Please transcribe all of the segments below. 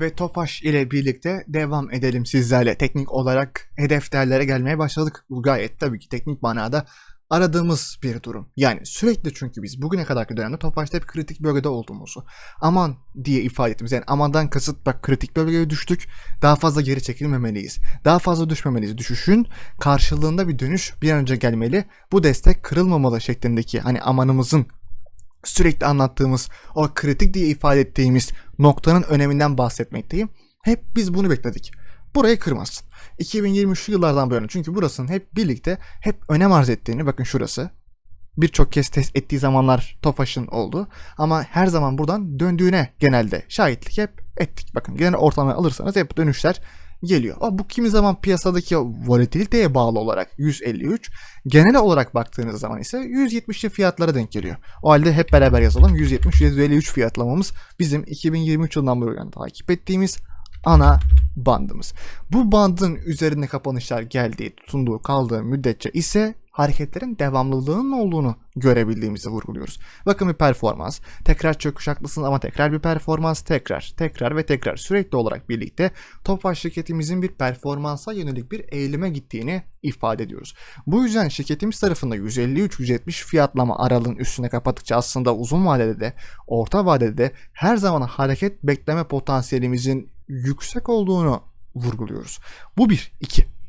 Ve Tofaş ile birlikte devam edelim sizlerle. Teknik olarak hedeflerlere gelmeye başladık. Bu gayet tabii ki teknik manada aradığımız bir durum. Yani sürekli çünkü biz bugüne kadarki dönemde Tofaş'ta hep kritik bölgede olduğumuzu aman diye ifade ettiğimiz yani amandan kasıt bak kritik bölgeye düştük daha fazla geri çekilmemeliyiz. Daha fazla düşmemeliyiz. Düşüşün karşılığında bir dönüş bir an önce gelmeli. Bu destek kırılmamalı şeklindeki hani amanımızın sürekli anlattığımız o kritik diye ifade ettiğimiz noktanın öneminden bahsetmekteyim. Hep biz bunu bekledik. Burayı kırmasın. 2023'lü yıllardan bu yana çünkü burasının hep birlikte hep önem arz ettiğini bakın şurası. Birçok kez test ettiği zamanlar Tofaş'ın oldu. Ama her zaman buradan döndüğüne genelde şahitlik hep ettik. Bakın genel ortalamayı alırsanız hep dönüşler geliyor. Ama bu kimi zaman piyasadaki volatiliteye bağlı olarak 153, genel olarak baktığınız zaman ise 170'li fiyatlara denk geliyor. O halde hep beraber yazalım. 170-153 fiyatlamamız bizim 2023 yılından bu yana takip ettiğimiz ana bandımız. Bu bandın üzerinde kapanışlar geldiği, tutunduğu, kaldığı müddetçe ise hareketlerin devamlılığının olduğunu görebildiğimizi vurguluyoruz. Bakın bir performans, tekrar çöküş haklısın ama tekrar bir performans, tekrar, tekrar ve tekrar sürekli olarak birlikte Tofaş şirketimizin bir performansa yönelik bir eğilime gittiğini ifade ediyoruz. Bu yüzden şirketimiz tarafında 153-170 fiyatlama aralığın üstüne kapattıkça aslında uzun vadede de orta vadede de her zaman hareket bekleme potansiyelimizin yüksek olduğunu vurguluyoruz. Bu bir. iki.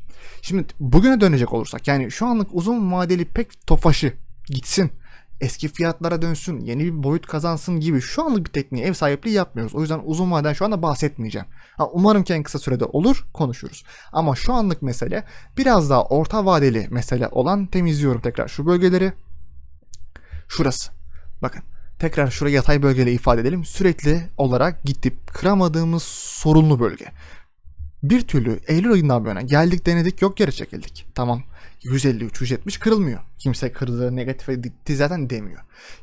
Şimdi bugüne dönecek olursak yani şu anlık uzun vadeli pek tofaşı gitsin eski fiyatlara dönsün, yeni bir boyut kazansın gibi şu anlık bir tekniğe ev sahipliği yapmıyoruz. O yüzden uzun vadeden şu anda bahsetmeyeceğim. Ha, umarım ki en kısa sürede olur, konuşuruz. Ama şu anlık mesele biraz daha orta vadeli mesele olan temizliyorum tekrar şu bölgeleri. Şurası. Bakın tekrar şuraya yatay bölgeyle ifade edelim. Sürekli olarak gidip kıramadığımız sorunlu bölge. Bir türlü Eylül ayından bu yana geldik denedik yok geri çekildik. Tamam 153 170 kırılmıyor. Kimse kırdığı negatife gitti zaten demiyor.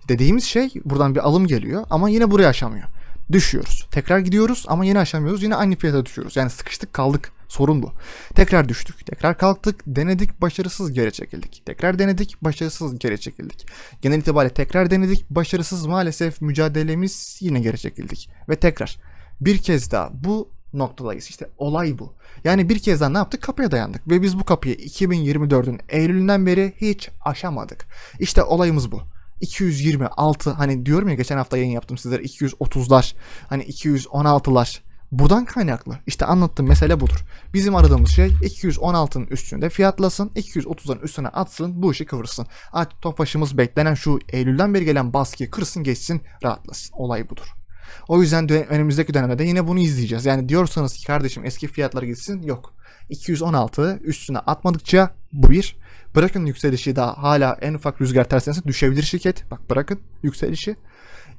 Dediğimiz şey buradan bir alım geliyor ama yine buraya aşamıyor. Düşüyoruz. Tekrar gidiyoruz ama yine aşamıyoruz. Yine aynı fiyata düşüyoruz. Yani sıkıştık kaldık. Sorun bu. Tekrar düştük. Tekrar kalktık. Denedik. Başarısız geri çekildik. Tekrar denedik. Başarısız geri çekildik. Genel itibariyle tekrar denedik. Başarısız maalesef mücadelemiz yine geri çekildik. Ve tekrar bir kez daha bu noktadayız. İşte olay bu. Yani bir kez daha ne yaptık? Kapıya dayandık. Ve biz bu kapıyı 2024'ün Eylül'ünden beri hiç aşamadık. İşte olayımız bu. 226 hani diyorum ya geçen hafta yayın yaptım sizlere 230'lar hani 216'lar buradan kaynaklı. İşte anlattığım mesele budur. Bizim aradığımız şey 216'nın üstünde fiyatlasın, 230'ların üstüne atsın, bu işi kıvırsın. Artık tofaşımız beklenen şu Eylül'den beri gelen baskıyı kırsın, geçsin, rahatlasın. Olay budur. O yüzden de önümüzdeki dönemde de yine bunu izleyeceğiz. Yani diyorsanız ki kardeşim eski fiyatlar gitsin yok. 216 üstüne atmadıkça bu bir. Bırakın yükselişi daha hala en ufak rüzgar tersine düşebilir şirket. Bak bırakın yükselişi.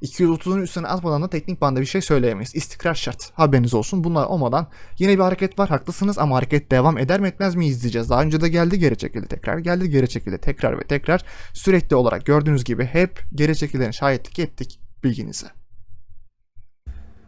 230'un üstüne atmadan da teknik banda bir şey söyleyemeyiz. İstikrar şart. Haberiniz olsun. Bunlar olmadan yine bir hareket var. Haklısınız ama hareket devam eder mi etmez mi izleyeceğiz. Daha önce de geldi geri çekildi tekrar. Geldi geri çekildi tekrar ve tekrar. Sürekli olarak gördüğünüz gibi hep geri çekilen şahitlik ettik bilginize.